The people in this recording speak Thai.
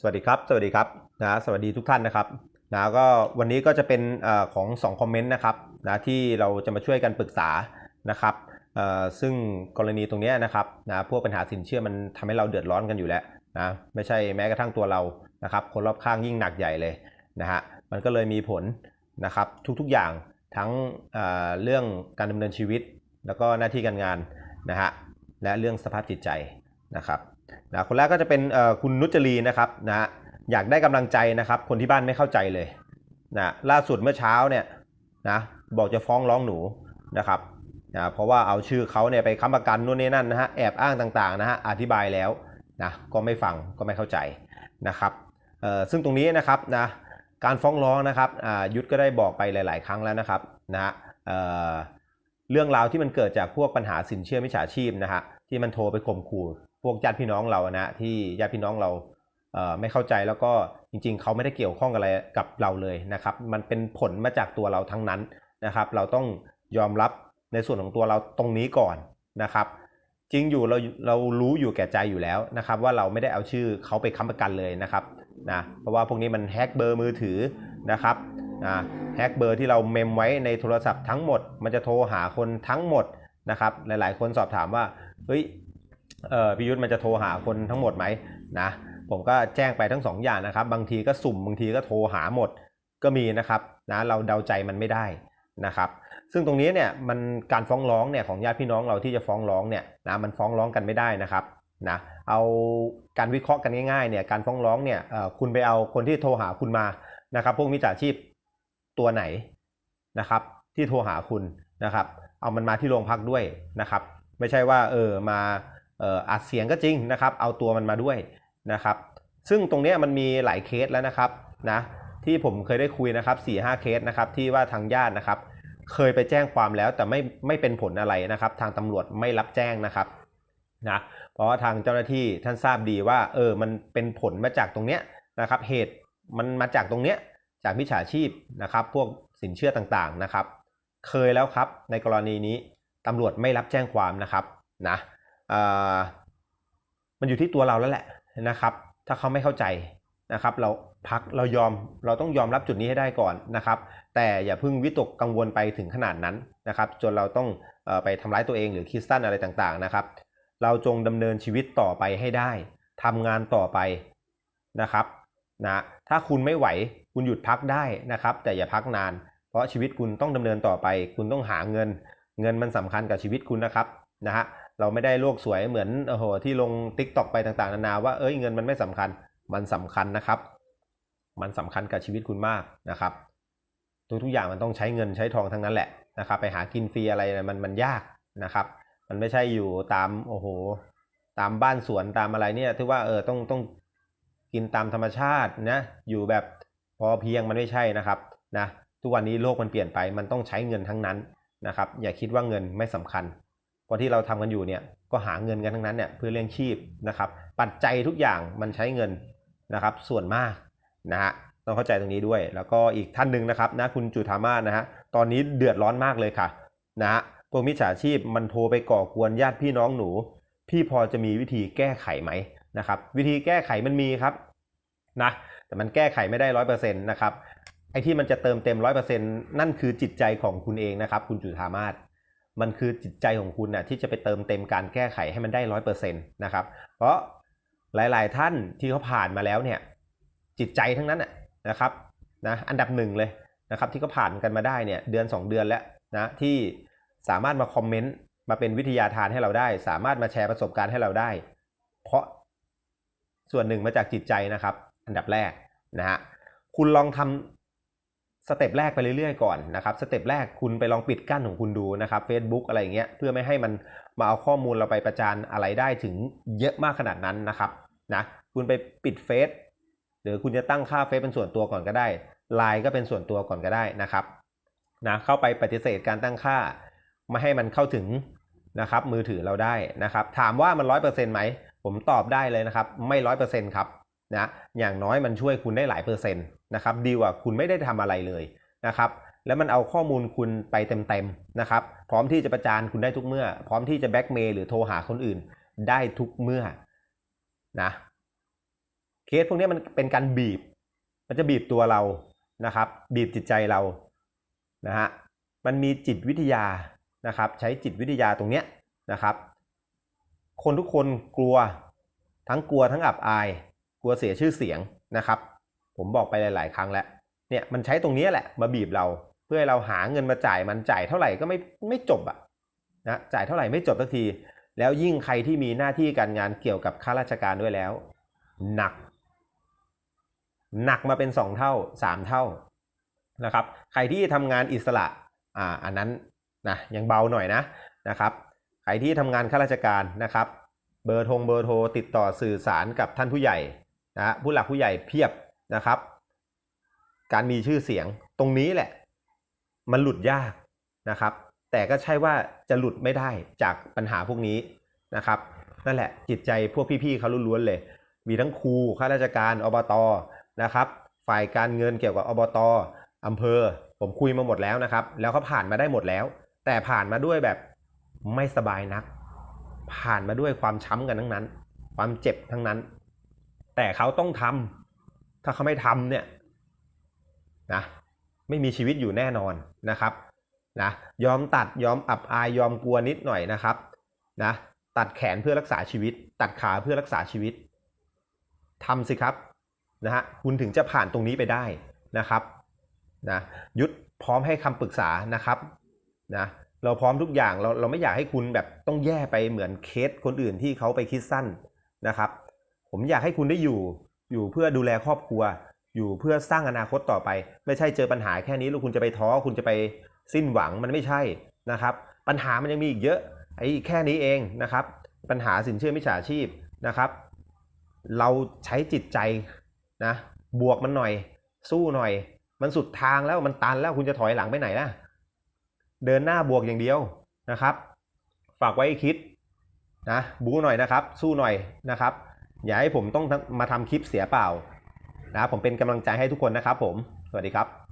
สวัสดีครับ สวัสดีครับนะสวัสดีทุกท่านนะครับนะก็วันนี้ก็จะเป็นอของ2คอมเมนต์นะครับนะที่เราจะมาช่วยกันปรึกษานะครับซึ่งกรณีตรงนี้นะครับนะพวกปัญหาสินเชื่อมันทำให้เราเดือดร้อนกันอยู่แล้วนะไม่ใช่แม้กระทั่งตัวเรานะครับ คนรอบข้างยิ่งหนักใหญ่เลยนะฮะมันก็เลยมีผลนะครับทุกๆอย่างทั้งเเรื่องการดำเนินชีวิต แล้วก็หน้าที่การงานนะฮะและเรื่องสภาพจิตใจ นะครับนะคนแรกก็จะเป็นคุณนุจรีนะครับนะอยากได้กำลังใจนะครับ คนที่บ้านไม่เข้าใจเลยนะล่าสุดเมื่อเช้าเนี่ยนะบอกจะฟ้องร้องหนูนะครับนะเพราะว่าเอาชื่อเขาเนี่ยไปค้ำประกันนู่นนี่นั่นนะฮะแอบอ้างต่างๆนะฮะอธิบายแล้วนะก็ไม่ฟังก็ไม่เข้าใจนะครับซึ่งตรงนี้นะครับนะการฟ้องร้องนะครับยุทธก็ได้บอกไปหลาย ๆ ครั้งแล้วนะครับนะ เรื่องราวที่มันเกิดจากพวกปัญหาสินเชื่อมิจฉาชีพนะฮะที่มันโทรไปข่มขู่พวกญาติพี่น้องเรานะที่ญาติพี่น้องเราเไม่เข้าใจแล้วก็จริง ๆ เขาไม่ได้เกี่ยวข้องอะไรกับเราเลยนะครับ มันเป็นผลมาจากตัวเราทั้งนั้นนะครับ เราต้องยอมรับในส่วนของตัวเราตรงนี้ก่อนนะครับ จริงอยู่เราเรารู้อยู่แก่ใจอยู่แล้วนะครับ ว่าเราไม่ได้เอาชื่อเขาไปค้ำประกันเลยนะครับนะเพราะว่าพวกนี้มันแฮ็กเบอร์มือถือนะครับ นะแฮกเบอร์ที่เราเมมไว้ในโทรศัพท์ทั้งหมด มันจะโทรหาคนทั้งหมดนะครับหลายๆ คนสอบถามว่าเฮ้ยเออพิยุทธ์มันจะโทรหาคนทั้งหมดไหมนะผมก็แจ้งไปทั้งสองอย่างนะครับ บางทีก็สุ่มบางทีก็โทรหาหมดก็มีนะครับนะเราเดาใจมันไม่ได้นะครับซึ่งตรงนี้เนี่ยมันการฟ้องร้องเนี่ยของญาติพี่น้องเราที่จะฟ้องร้องเนี่ยนะมันฟ้องร้องกันไม่ได้นะครับนะเอาการวิเคราะห์กันง่ายๆเนี่ยการฟ้องร้องเนี่ยคุณไปเอาคนที่โทรหาคุณมานะครับพวกมิจฉาชีพ ตัวไหนนะครับ ที่โทรหาคุณนะครับ เอามันมาที่โรงพักด้วยนะครับ ไม่ใช่ว่าเออมาเอออัดเสียงก็จริงนะครับ เอาตัวมันมาด้วยนะครับ ซึ่งตรงนี้มันมีหลายเคสแล้วนะครับนะที่ผมเคยได้คุยนะครับ4ี่ห้าเคสนะครับที่ว่าทางญาตินะครับ เคยไปแจ้งความแล้วแต่ไม่ไม่เป็นผลอะไรนะครับ ทางตำรวจไม่รับแจ้งนะครับนะเพราะว่าทางเจ้าหน้าที่ท่านทราบดีว่าเออมันเป็นผลมาจากตรงเนี้ยนะครับ เหตุมันมาจากตรงเนี้ย จากมิจฉาชีพนะครับ พวกสินเชื่อต่างๆนะครับ เคยแล้วครับในกรณีนี้ตำรวจไม่รับแจ้งความนะครับนะมันอยู่ที่ตัวเราแล้วแหละนะครับ ถ้าเขาไม่เข้าใจนะครับ เราพักเรายอมเราต้องยอมรับจุดนี้ให้ได้ก่อนนะครับ แต่อย่าเพิ่งวิตกกังวลไปถึงขนาดนั้นนะครับ จนเราต้องไปทำร้ายตัวเองหรือคิดสั้นอะไรต่างๆนะครับ เราจงดำเนินชีวิตต่อไปให้ได้ทำงานต่อไปนะครับนะถ้าคุณไม่ไหว คุณหยุดพักได้นะครับ แต่อย่าพักนาน เพราะชีวิตคุณต้องดำเนินต่อไป คุณต้องหาเงิน เงินมันสำคัญกับชีวิตคุณนะครับนะฮะเราไม่ได้โลกสวยเหมือนโอ้โหที่ลง t ิ k t o k ไปต่างๆนานาว่าเอ้ยเงินมันไม่สำคัญมันสำคัญนะครับ มันสำคัญกับชีวิตคุณมากนะครับ ทุกๆอย่างมันต้องใช้เงินใช้ทองทั้งนั้นแหละนะครับไปหากินฟรีอะไรเนี่ยมันมันยากนะครับ มันไม่ใช่อยู่ตามโอ้โห ตามบ้านสวนตามอะไรเนี่ยที่ว่าเออต้องต้องกินตามธรรมชาตินะอยู่แบบ พอเพียงมันไม่ใช่นะครับนะทุกวันนี้โลกมันเปลี่ยนไปมันต้องใช้เงินทั้งนั้นนะครับอย่าคิดว่าเงินไม่สำคัญเพราะที่เราทำกันอยู่เนี่ยก็หาเงินกันทั้งนั้นเนี่ยเพื่อเลี้ยงชีพนะครับปัจจัยทุกอย่างมันใช้เงินนะครับส่วนมากนะฮะต้องเข้าใจตรงนี้ด้วย แล้วก็อีกท่านหนึ่งนะครับนะคุณจุธามาศนะฮะตอนนี้เดือดร้อนมากเลยค่ะนะฮะพวกมิจฉาชีพมันโทรไปก่อกวนญาติพี่น้องหนู พี่พอจะมีวิธีแก้ไขไหมนะครับวิธีแก้ไขมันมีครับนะ แต่มันแก้ไขไม่ได้ร้อยเปอร์เซ็นต์นะครับไอ้ที่มันจะเติมเต็มร้อยเปอร์เซ็นต์นั่นคือจิตใจของคุณเองนะครับ คุณจุธามาศมันคือจิตใจของคุณนะที่จะไปเติมเต็มการแก้ไขให้มันได้ร้อยเปอร์เซ็นต์นะครับ เพราะหลาย ๆ ท่านที่เขาผ่านมาแล้วเนี่ยจิตใจทั้งนั้นนะนะครับนะอันดับหนึ่งเลยนะครับที่เขาผ่านกันมาได้เนี่ยเดือน 2 เดือนแล้วนะที่สามารถมาคอมเมนต์มาเป็นวิทยาทานให้เราได้ สามารถมาแชร์ประสบการณ์ให้เราได้ เพราะส่วนหนึ่งมาจากจิตใจนะครับ อันดับแรกนะฮะคุณลองทำสเต็ปแรกไปเรื่อยๆก่อนนะครับสเต็ปแรกคุณไปลองปิดกั้นของคุณดูนะครับ Facebook อะไรอย่างเงี้ยเพื่อไม่ให้มันมาเอาข้อมูลเราไปประจานอะไรได้ถึงเยอะมากขนาดนั้นนะครับนะคุณไปปิดเฟซหรือคุณจะตั้งค่าเฟซเป็นส่วนตัวก่อนก็ได้ไลน์ก็เป็นส่วนตัวก่อนก็ได้นะครับนะเข้าไปปฏิเสธการตั้งค่า ไม่ให้มันเข้าถึงนะครับมือถือเราได้นะครับถามว่ามันร้อยเปอร์เซ็นต์ไหมผมตอบได้เลยนะครับไม่ร้อยเปอร์เซ็นต์ครับ นะอย่างน้อยมันช่วยคุณได้หลายเปอร์เซ็นต์นะครับดีกว่าคุณไม่ได้ทำอะไรเลยนะครับแล้วมันเอาข้อมูลคุณไปเต็มๆนะครับ พร้อมที่จะประจานคุณได้ทุกเมื่อ พร้อมที่จะแบ็กเมย์หรือโทรหาคนอื่นได้ทุกเมื่อนะเคสพวกนี้มันเป็นการบีบ มันจะบีบตัวเรานะครับ บีบจิตใจเรานะฮะมันมีจิตวิทยานะครับ ใช้จิตวิทยาตรงเนี้ยนะครับ คนทุกคนกลัวทั้งกลัวทั้งอับอาย ลัวเสียชื่อเสียงนะครับ ผมบอกไปหลาย ๆ ครั้งแล้วเนี่ยมันใช้ตรงนี้แหละมาบีบเรา เพื่อให้เราหาเงินมาจ่ายมันจ่ายเท่าไหร่ก็ไม่ไม่จบอะนะจ่ายเท่าไหร่ไม่จบสักที แล้วยิ่งใครที่มีหน้าที่การงานเกี่ยวกับข้าราชการด้วยแล้ว หนัก หนักมาเป็นสองเท่าสามเท่านะครับ ใครที่ทำงานอิสระอ่าอันนั้นนะยังเบาหน่อยนะนะครับ ใครที่ทำงานข้าราชการนะครับ เบอร์โทงเบอร์โทรติดต่อสื่อสารกับท่านผู้ใหญ่ นะผู้หลักผู้ใหญ่เพียบนะครับ การมีชื่อเสียงตรงนี้แหละ มันหลุดยากนะครับ แต่ก็ใช่ว่าจะหลุดไม่ได้จากปัญหาพวกนี้นะครับนั่นแหละจิตใจพวกพี่ๆเขาล้วนๆเลย มีทั้งครูข้าราชการอบตนะครับ ฝ่ายการเงินเกี่ยวกับอบตอำเภอ ผมคุยมาหมดแล้วนะครับ แล้วเขาผ่านมาได้หมดแล้ว แต่ผ่านมาด้วยแบบไม่สบายนัก ผ่านมาด้วยความช้ำกันทั้งนั้น ความเจ็บทั้งนั้น แต่เขาต้องทำถ้าเขาไม่ทำเนี่ยนะไม่มีชีวิตอยู่แน่นอนนะครับนะยอมตัดยอมอับอายยอมกลัวนิดหน่อยนะครับนะตัดแขนเพื่อรักษาชีวิต ตัดขาเพื่อรักษาชีวิตทำสิครับนะฮะคุณถึงจะผ่านตรงนี้ไปได้นะครับนะยุทธพร้อมให้คำปรึกษานะครับนะเราพร้อมทุกอย่างเราเราไม่อยากให้คุณแบบต้องแย่ไปเหมือนเคสคนอื่นที่เขาไปคิดสั้นนะครับ ผมอยากให้คุณได้อยู่ อยู่เพื่อดูแลครอบครัว อยู่เพื่อสร้างอนาคตต่อไป ไม่ใช่เจอปัญหาแค่นี้แล้วคุณจะไปท้อคุณจะไปสิ้นหวังมันไม่ใช่นะครับ ปัญหามันยังมีอีกเยอะไอ้แค่นี้เองนะครับ ปัญหาสินเชื่อมิจฉาชีพนะครับ เราใช้จิตใจนะบวกมันหน่อย สู้หน่อย มันสุดทางแล้วมันตันแล้วคุณจะถอยหลังไปไหนล่ะ เดินหน้าบวกอย่างเดียวนะครับ ฝากไว้คิดนะบู๊หน่อยนะครับ สู้หน่อยนะครับ อย่าให้ผมต้องมาทำคลิปเสียเปล่านะครับผมเป็นกำลังใจให้ทุกคนนะครับผม สวัสดีครับ